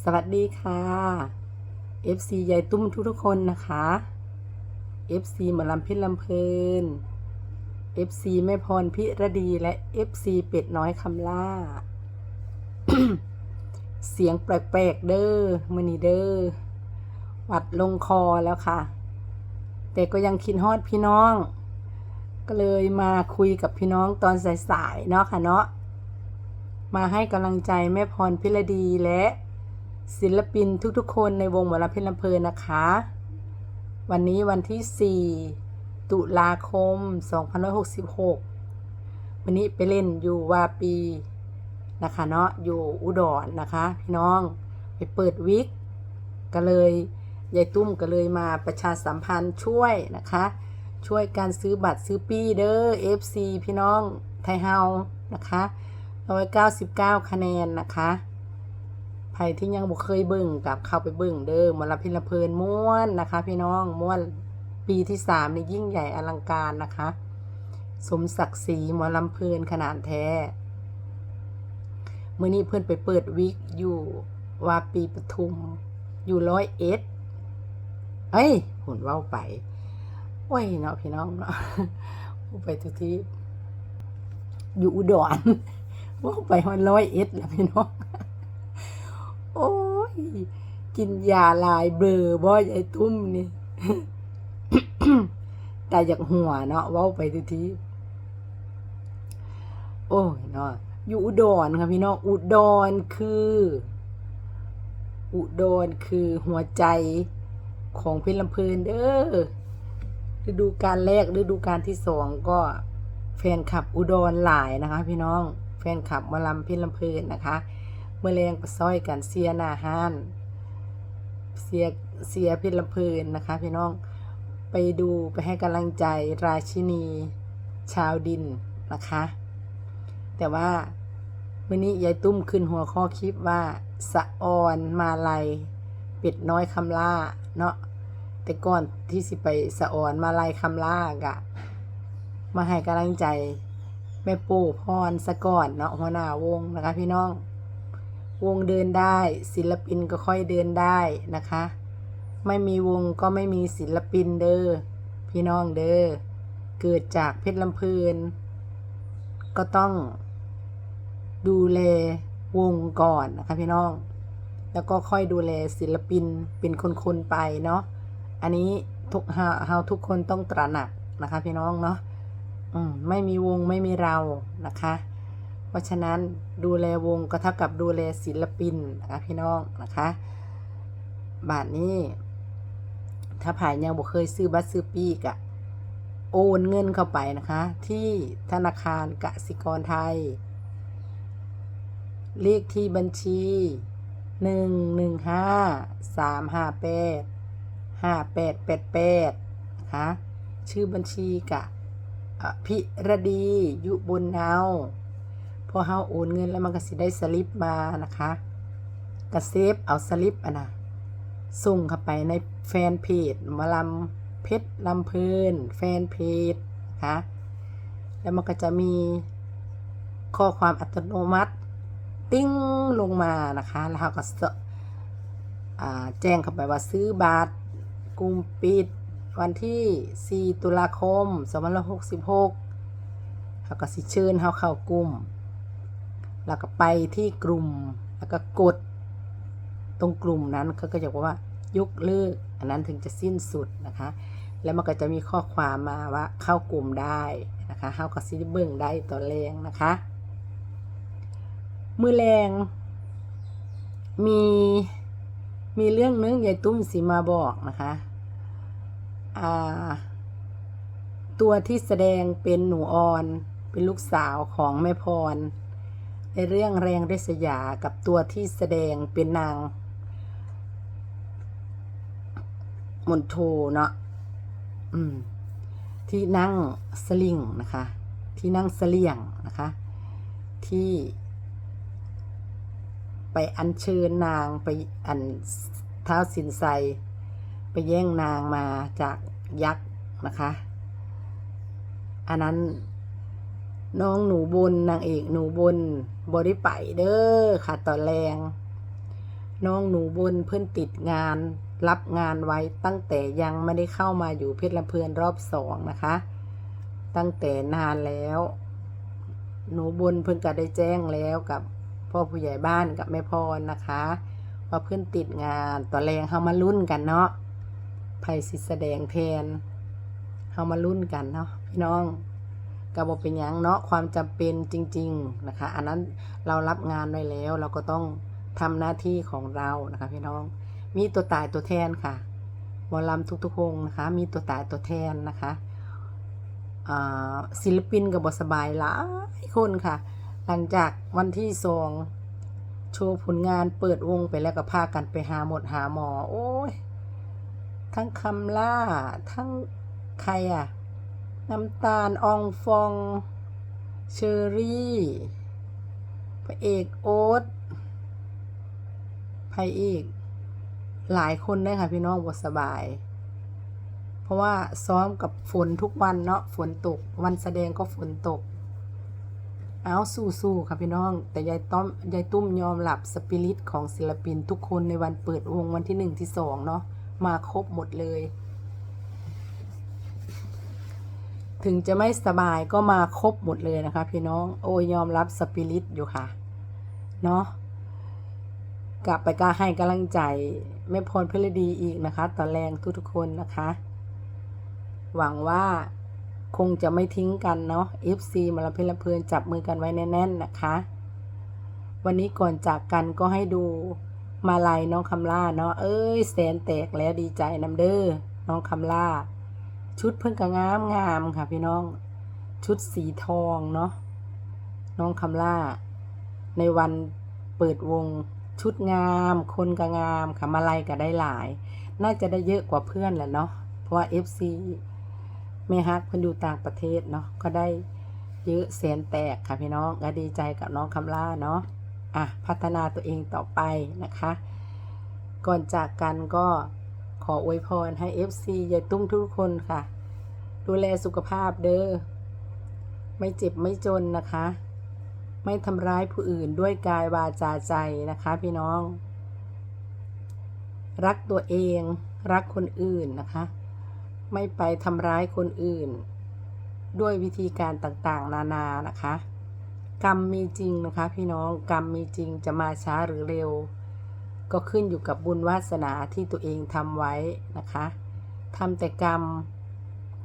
สวัสดีค่ะ FC ยายตุ้มทุกๆคนนะคะ FC หมอลำพิษลำเพลิน FC แม่พรพิรดีและ FC เป็ดน้อยคำล่า เสียงแปลกๆเด้อมือนีเด้อหวัดลงคอแล้วค่ะ แต่ก็ยังคิดฮอดพี่น้อง ก็เลยมาคุยกับพี่น้องตอนสายๆเนาะค่ะเนาะมาให้กำลังใจแม่พรพิรดีและ ศิลปินทุกๆ คนในวงหมอลำเพลินลำเพลินนะคะ วันนี้วันที่ 4 ตุลาคม 2566 วันนี้ไปเล่นอยู่วาปีนะคะเนาะอยู่อุดรนะคะ พี่น้องไปเปิดวิกก็เลยยายตุ้มก็เลยมาประชาสัมพันธ์ช่วยนะคะ ช่วยการซื้อบัตรซื้อปี้เด้อ FC พี่น้องไทยเฮานะคะ199 คะแนนนะคะ รที่ยังบ่เคยเบิ่งกับเข้าไปเบิ่งเด้อมาลำพินละเพลินม่วนนะคะ พี่น้องม่วนปีที่สามนี่ยิ่งใหญ่อลังการนะคะ สมศักดิ์ศรีหมอลำเพลินขนาดแท้เมื่อนี้เพื่อนไปเปิดวิกอยู่วาปีปทุม อยู่ร้อยเอ็ดเอ้ยหุ่นเว้าไปโอ้ยเนาะพี่น้องเนาะไปทุกที่อยู่อุดรว่าไปฮอนร้อยเอ็ดแล้วพี่น้อง โอ้ย กินยาลายเบลอบ่ยายตุ้มนี่แต่อยากหัวเนาะเว้าไปทุกทีโอ้ยเนาะอยู่อุดรค่ะพี่น้องอุดรคือ อุดรคือหัวใจของเพชรลำเพลินเด้อฤดูการแรกฤดูการที่สองก็แฟนคลับอุดรหลายนะคะ พี่น้อง แฟนคลับมาลำเพชรลำเพลินนะคะ เมื่อแรงประซ้อยกันเสียหนาฮาน เสียเสียพชรลำเพลินนะคะ พี่น้องไปดูไปให้กำลังใจราชินีชาวดินนะคะ แต่ว่ามื่อนี้ยายตุ้มขึ้นหัวข้อคลิปว่าสะออนมาลัยเป็ดน้อยคำล่าเนาะแต่ก่อนที่สิไปสะออนมาลัยคำล่ากะ มาให้กำลังใจแม่ปู่พรสะก่อนเนาะหัวหน้าวงนะคะพี่น้อง วงเดินได้ ศิลปินก็ค่อยเดินได้นะคะ ไม่มีวงก็ไม่มีศิลปินเด้อพี่น้องเด้อเกิดจากเพชรลำเพลินก็ต้องดูแลวงก่อนนะคะพี่น้อง แล้วก็ค่อยดูแลศิลปินเป็นคนๆไปเนาะอันนี้ทุกเฮาเฮาทุกคนต้องตระหนักนะคะพี่น้องเนาะอืมไม่มีวงไม่มีเรานะคะ เพราะฉะนั้นดูแลวงก็เท่ากับดูแลศิลปินนะคะพี่น้องนะคะ บาทนี้ ถ้าผ่ายยังบ่เคยซื้อบัตรซื้อปีกอะโอนเงินเข้าไปนะคะ ที่ธนาคารกสิกรไทย เลขที่บัญชีหนึ่งหนึ่งห้าสามห้าแปดห้าแปดแปดแปดนะคะชื่อบัญชีกะอภิรดี ยุบุญเนา พอเฮาโอนเงินแล้วมันก็สิได้สลิปมานะคะกระเซฟเอาสลิปอะนะส่งเข้าไปในแฟนเพจมาลำเพชรลำเพลินแฟนเพจนะคะแล้วมันก็จะมีข้อความอัตโนมัติ ติ้งลงมานะคะ แล้วเราก็แจ้งเข้าไปว่าซื้อบัตรกลุ่มปิด วันที่ 4 ตุลาคม 2566เขาก็สิเชิญเฮาเข้ากลุ่ม แล้วก็ไปที่กลุ่ม แล้วก็กด ตรงกลุ่มนั้นเขาก็จะบอกว่ายกเลิก อันนั้นถึงจะสิ้นสุดนะคะ แล้วมันก็จะมีข้อความมาว่าเข้ากลุ่มได้นะคะเฮาก็สิได้เบิ่งได้ตอนแรงนะคะ มือแรง มีมีเรื่องนึงยายตุ้มสีมาบอกนะคะอ่าตัวที่แสดงเป็นหนูออน เป็นลูกสาวของแม่พร ในเรื่องแรงริษยากับตัวที่แสดงเป็นนางมนโทเนาะอืม ที่นั่งสลิงนะคะ ที่นั่งเสลี่ยงนะคะ ที่ ไปอัญเชิญนางไปอันเท้าสินไซไปแย่งนางมาจากยักษ์นะคะ อันนั้น น้องหนูบนนางเอกหนูบนบริไปเด้อค่ะต่อแรง น้องหนูบนเพิ่อนติดงาน รับงานไว้ตั้งแต่ยังไม่ได้เข้ามาอยู่เพชรลำเพลินรอบสองนะคะ ตั้งแต่นานแล้ว หนูบนเพิ่นก็ได้แจ้งแล้วกับพ่อผู้ใหญ่บ้านกับแม่พรนะคะว่าเพิ่อนติดงานต่อแรงเฮามาลุ้นกันเนาะไผสิแสดงแทนเฮามาลุ้นกันเนาะพี่น้อง ก็บอกเป็นหยังเนาะความจำเป็นจริง ๆนะคะ อันนั้นเรารับงานไว้แล้ว เราก็ต้องทำหน้าที่ของเรานะคะพี่น้อง มีตัวตายตัวแทนค่ะหมอลำทุกๆวงนะคะ มีตัวตายตัวแทนนะคะศิลปินกับบสบายหลายคนค่ะ หลังจากวันที่สองโชว์ผลงานเปิดวงไปแล้วก็พากันไปหาหมดหาหมอ โอ้ย ทั้งคำล่า ทั้งใครอะ น้ำตาลอองฟอง เชอรี่ พระเอกโอ๊ตพระเอกหลายคนเลยค่ะพี่น้องบสบาย เพราะว่าซ้อมกับฝนทุกวันเนาะฝนตก วันแสดงก็ฝนตก เอาสู้ๆค่ะพี่น้อง แต่ยายต้อมยายตุ้มยอมหลับสปิริตของศิลปินทุกคนในวันเปิดวงวันที่หนึ่งที่สองเนาะมาครบหมดเลย ถึงจะไม่สบายก็มาครบหมดเลยนะคะ พี่น้องโอ้ยยอมรับสปิริตอยู่ค่ะ เนาะกลับไปก็ให้กำลังใจแม่พรเพลดีอีกนะคะ ตอนแรงทุกๆคนนะคะ หวังว่าคงจะไม่ทิ้งกันเนาะ FC มาลำเพลเพลินจับมือกันไว้แน่น ๆ นะคะ วันนี้ก่อนจากกันก็ให้ดูมาลัยน้องคำล่าเนาะเอ้ยแสนแตกแล้วดีใจนำเด้อน้องคำล่า ชุดเพิ่งก็งามงามค่ะพี่น้อง ชุดสีทองเนาะน้องคำล่า ในวันเปิดวงชุดงาม คนก็งามค่ะมาลัยก็ได้หลาย น่าจะได้เยอะกว่าเพื่อนแหละเนาะเพราะว่า FC แม่ฮักเพิ่นอยู่ต่างประเทศเนาะก็ได้เยอะแสนแตกค่ะพี่น้องก็ดีใจกับน้องคำล่าเนาะอะพัฒนาตัวเองต่อไปนะคะ ก่อนจากกันก็ ขออวยพรให้ FC ยายตุ้มทุกคนค่ะ ดูแลสุขภาพเด้อ ไม่เจ็บไม่จนนะคะ ไม่ทำร้ายผู้อื่นด้วยกายวาจาใจนะคะ พี่น้อง รักตัวเองรักคนอื่นนะคะ ไม่ไปทำร้ายคนอื่น ด้วยวิธีการต่างๆ นานานะคะ กรรมมีจริงนะคะ พี่น้องกรรมมีจริงจะมาช้าหรือเร็ว ก็ขึ้นอยู่กับบุญวาสนาที่ตัวเองทำไว้นะคะทำแต่กรรม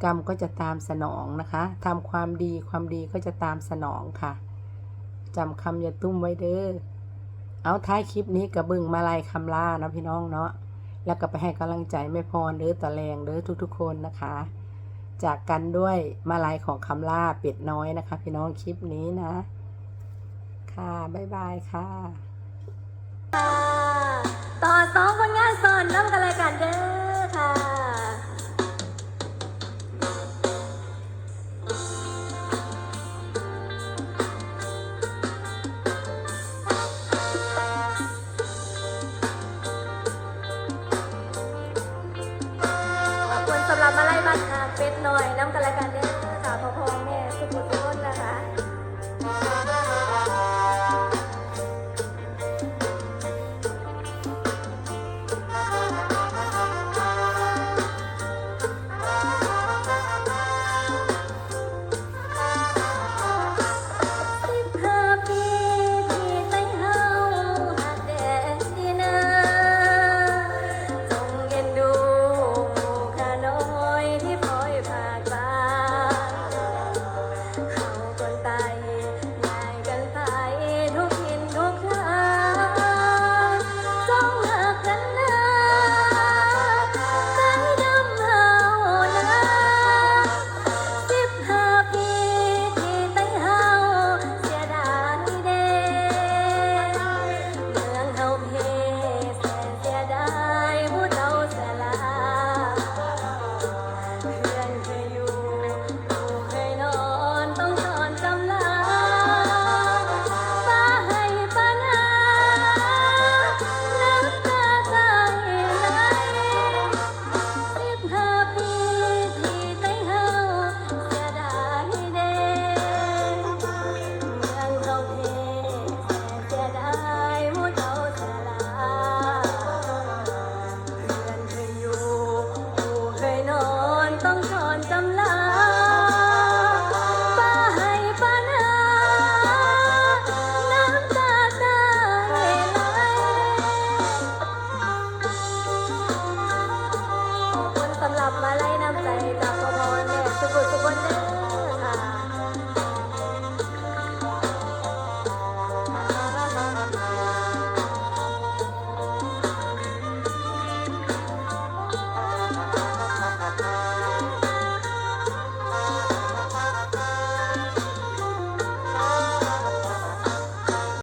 กรรมก็จะตามสนองนะคะทำความดีความดีก็จะตามสนองค่ะจำคำอย่าตุ้มไว้เด้อเอาท้ายคลิปนี้กระบึงมาลายคำล่านะพี่น้องเนาะแล้วก็ไปให้กำลังใจแม่พรเด้อตะแรงเด้อทุกๆ คนนะคะ จากกันด้วยมาลายของคำล่าเป็ดน้อยนะคะ พี่น้องคลิปนี้นะ ค่ะบ๊ายบายค่ะค่ะ ต่อสองคนงานสอนน้ำกันเลยกันเด้อค่ะขอบคุณสำหรับมาไล่บัตรหาเป็ดหน่อยน้ำกันเลยกันเด้อ